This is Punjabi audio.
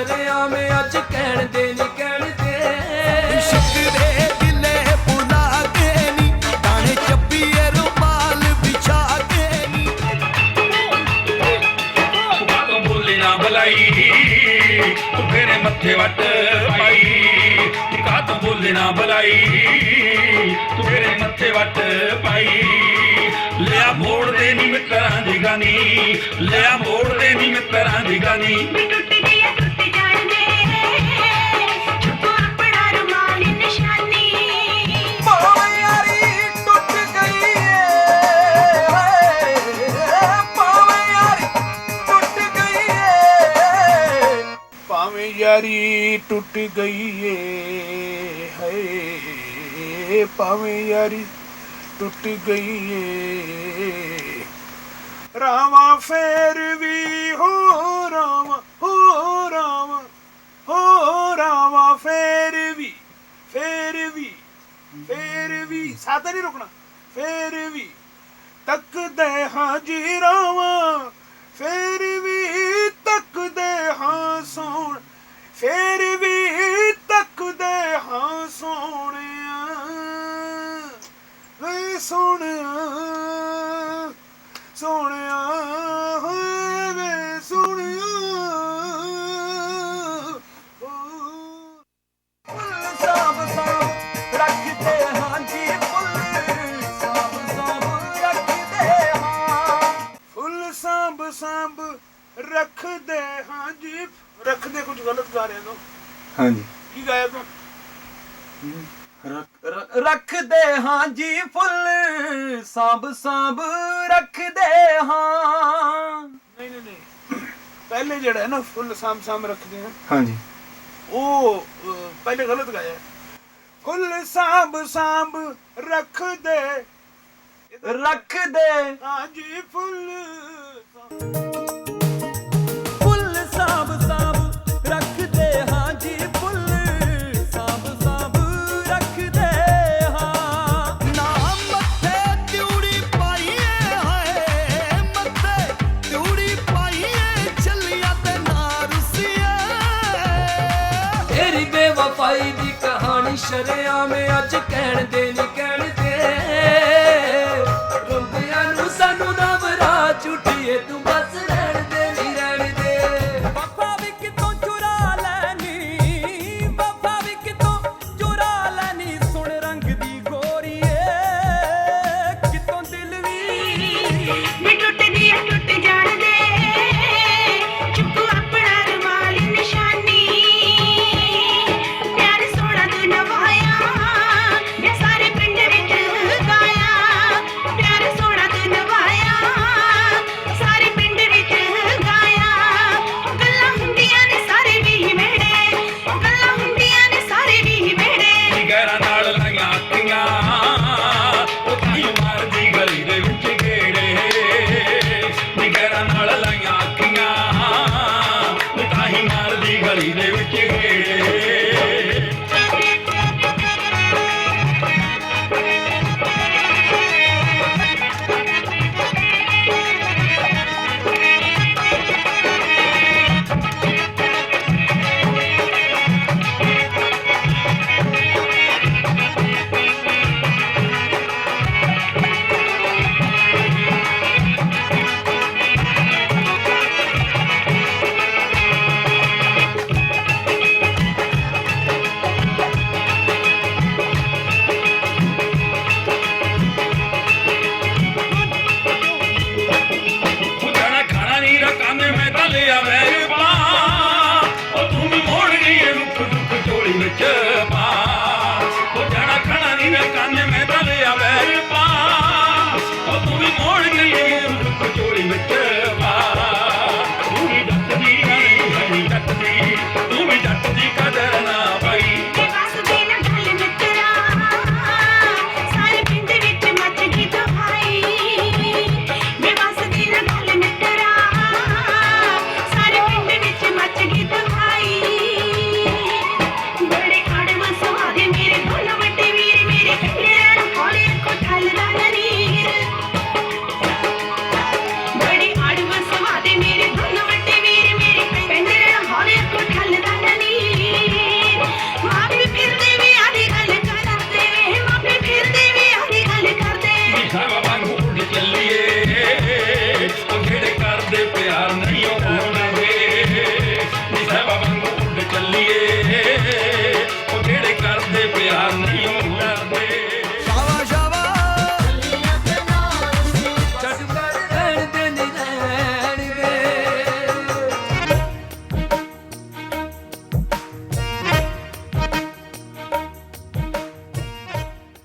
ਸ਼ਰਿਆਮ ਅੱਜ ਕਹਿਣ ਦੇ ਨਹੀਂ ਕਹਿਣ ਦੇ। ਇਸ਼ਕ ਦੇ ਦਿਲੇ ਬੁਲਾ ਕੇ ਨੀ ਦਾਣੇ ਚੱਪੀਏ ਰੁਮਾਲ ਵਿਛਾ ਕੇ ਨੀ। ਤੋਂ ਬੋਲੇ ਨਾ ਬਲਾਈ ਤੂੰ ਫੇਰੇ ਮੱਥੇ ਵੱਟ ਪਾਈ। ਕਾ ਤੋਂ ਬੋਲੇ ਨਾ ਬਲਾਈ ਤੂੰ ਫੇਰੇ ਮੱਥੇ ਵੱਟ ਪਾਈ। ਲਿਆ ਮੋੜ ਦੇ ਨੀ ਮਿੱਤਰਾਂ ਦੀ ਗਾਨੀ ਲਿਆ ਮੋੜ ਦੇ ਨੀ ਮਿੱਤਰਾਂ ਦੀ ਗਾਨੀ। ਯਾਰੀ ਟੁੱਟ ਗਈ ਏ ਹਾਏ ਭਾਵੇਂ ਯਾਰੀ ਟੁੱਟ ਗਈ ਏ ਰਾਵਾਂ ਫੇਰ ਵੀ ਹੋ ਰਾਵਾਂ ਹੋ ਰਾਵਾਂ ਹੋ ਰਾਵਾਂ ਫੇਰ ਵੀ ਫੇਰ ਵੀ ਫੇਰ ਵੀ। ਸਾਦਾ ਨਹੀਂ ਰੁਕਣਾ, ਫੇਰ ਵੀ। ਤੱਕਦੇ ਹਾਂ ਜੀ ਰਾਵਾਂ, ਫੇਰ ਵੀ ਤੱਕਦੇ ਹਾਂ ਸੋ ਫੇਰ ਵੀ ਤੱਕਦੇ ਹਾਂ ਸੋਹਣਿਆ। ਵੇ ਸੋਹਣਿਆ ਸੋਹਣਿਆ ਰੱਖਦੇ ਹਾਂ ਜੀ। ਰੱਖਦੇ ਕੁਝ ਗਲਤ ਗਾ ਰਿਹਾ ਨਾ ਹਾਂਜੀ। ਕੀ ਗਾਇਆ ਤੂੰ? ਰੱਖਦੇ ਹਾਂ ਜੀ ਫੁੱਲ ਸਾਂਭ ਸਾਂਭ ਰੱਖਦੇ ਹਾਂ। ਨਹੀਂ ਨਹੀਂ ਨਹੀਂ। ਪਹਿਲੇ ਜਿਹੜਾ ਹੈ ਨਾ ਫੁੱਲ ਸਾਂਭ ਸਾਂਭ ਰੱਖਦੇ ਹਾਂ। ਹਾਂਜੀ। ਉਹ ਪਹਿਲੇ ਗਲਤ ਗਾਇਆ। ਹੈ। ਫੁੱਲ ਸਾਂਭ ਸਾਂਭ ਰੱਖਦੇ। ਰੱਖਦੇ ਹਾਂ ਜੀ ਫੁੱਲ। ਸ਼ਰਿਆਮ ਕਹਿਣ ਦੇ